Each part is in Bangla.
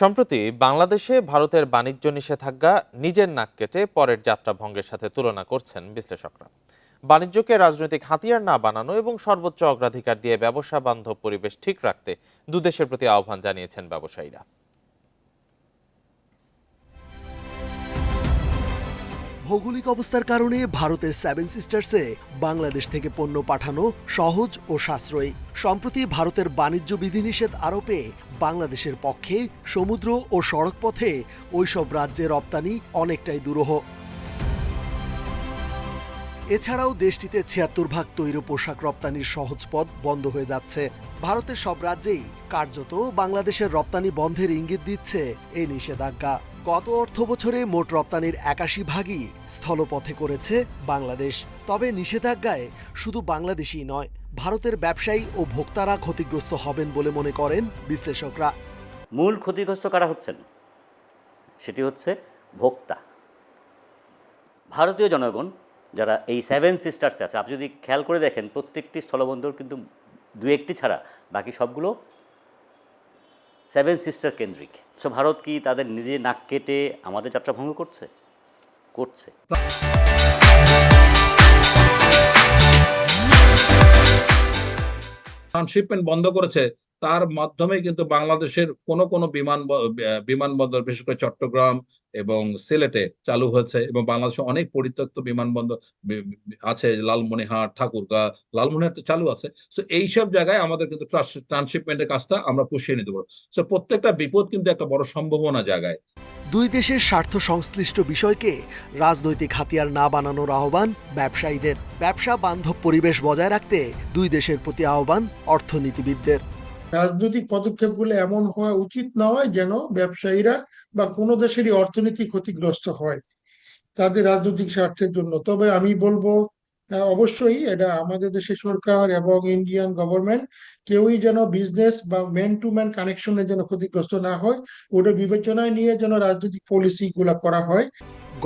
সম্প্রতি বাংলাদেশে ভারতের বাণিজ্য নিষেধাজ্ঞা নিজের নাক কেটে পরের যাত্রা ভঙ্গের সাথে তুলনা করছেন বিশ্লেষকরা। বাণিজ্যকে রাজনৈতিক হাতিয়ার না বানানো এবং সর্বোচ্চ অগ্রাধিকার দিয়ে ব্যবসা বান্ধব পরিবেশ ঠিক রাখতে দুদেশের প্রতি আহ্বান জানিয়েছেন ব্যবসায়ীরা। ভৌগোলিক অবস্থার কারণে ভারতের সেভেন সিস্টার্সে বাংলাদেশ থেকে পণ্য পাঠানো সহজ ও সাশ্রয়ী। সম্প্রতি ভারতের বাণিজ্য বিধিনিষেধ আরোপে বাংলাদেশের পক্ষে সমুদ্র ও সড়কপথে ওইসব রাজ্যে রপ্তানি অনেকটাই দুরূহ। এছাড়াও দেশটিতে ছিয়াত্তর ভাগ তৈরি পোশাক রপ্তানির সহজ পথ বন্ধ হয়ে যাচ্ছে। ভারতের সব রাজ্যেই কার্যত বাংলাদেশের রপ্তানি বন্ধের ইঙ্গিত দিচ্ছে এই নিষেধাজ্ঞা। গত অর্থ বছরে মোট রপ্তানির একাশি ভাগই স্থলপথে করেছে বাংলাদেশ। তবে নিষেধাজ্ঞায় শুধু বাংলাদেশই নয়, ভারতের ব্যবসায়ী ও ভোক্তারা ক্ষতিগ্রস্ত হবেন বলে মনে করেন বিশ্লেষকরা। মূল ক্ষতিগ্রস্ত কারা হচ্ছেন? সেটি হচ্ছে ভোক্তা। ভারতীয় জনগণ, যারা এই সেভেন সিস্টার্সে আছে, আপনি যদি খেয়াল করে দেখেন, প্রত্যেকটি স্থলবন্দর কিন্তু দু একটি ছাড়া, বাকি সবগুলো সেভেন সিস্টার কেন্দ্রিক। সো ভারত কি তাদের নিজে নাক কেটে আমাদের যাত্রা ভঙ্গ করছে? করছে। শিপমেন্ট বন্ধ করেছে, তার মাধ্যমে কিন্তু বাংলাদেশের কোন কোন বিমান, বিমানবন্দর, বিশেষ করে চট্টগ্রাম এবং সিলেটে চালু হয়েছে এবং বাংলাদেশে অনেক পরিত্যক্ত বিমানবন্দর আছে লালমনিহাট ঠাকুরগাঁ, লালমনিরহাট তো চালু আছে। সো এইসব জায়গায় আমাদের কিন্তু ট্রান্সশিপমেন্টের কাজটা আমরা পুষিয়ে নিতে পারব। সো প্রত্যেকটা বিপদ কিন্তু একটা বড় সম্ভাবনা জায়গায়। দুই দেশের স্বার্থ সংশ্লিষ্ট বিষয়কে রাজনৈতিক হাতিয়ার না বানানোর আহ্বান ব্যবসায়ীদের। ব্যবসা বান্ধব পরিবেশ বজায় রাখতে দুই দেশের প্রতি আহ্বান অর্থনীতিবিদদের। রাজনৈতিক পদক্ষেপগুলো এমন হওয়া উচিত নয় যেন ব্যবসায়ীরা বা কোনো দেশেরই অর্থনীতি ক্ষতিগ্রস্ত হয় তাদের রাজনৈতিক স্বার্থের জন্য। তবে আমি বলব অবশ্যই এটা আমাদের দেশের সরকার এবং ইন্ডিয়ান গভর্নমেন্ট কেউই যেন বিজনেস বা ম্যান টু ম্যান কানেকশনে যেন ক্ষতিগ্রস্ত না হয়, ওটা বিবেচনায় নিয়ে যেন রাজনৈতিক পলিসি গুলা করা হয়।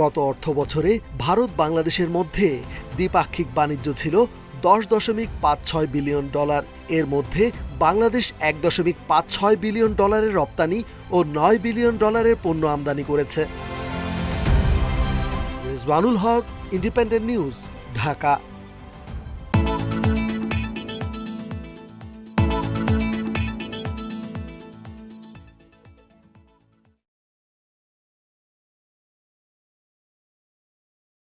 গত অর্থ বছরে ভারত বাংলাদেশের মধ্যে দ্বিপাক্ষিক বাণিজ্য ছিল দশ দশমিক পাঁচ ছয় বিলিয়ন ডলার। এর মধ্যে বাংলাদেশ এক দশমিক পাঁচ ছয় বিলিয়ন ডলারের রপ্তানি ও নয় বিলিয়ন ডলারের পণ্য আমদানি করেছে। Rezwanul Haque independent news Dhaka.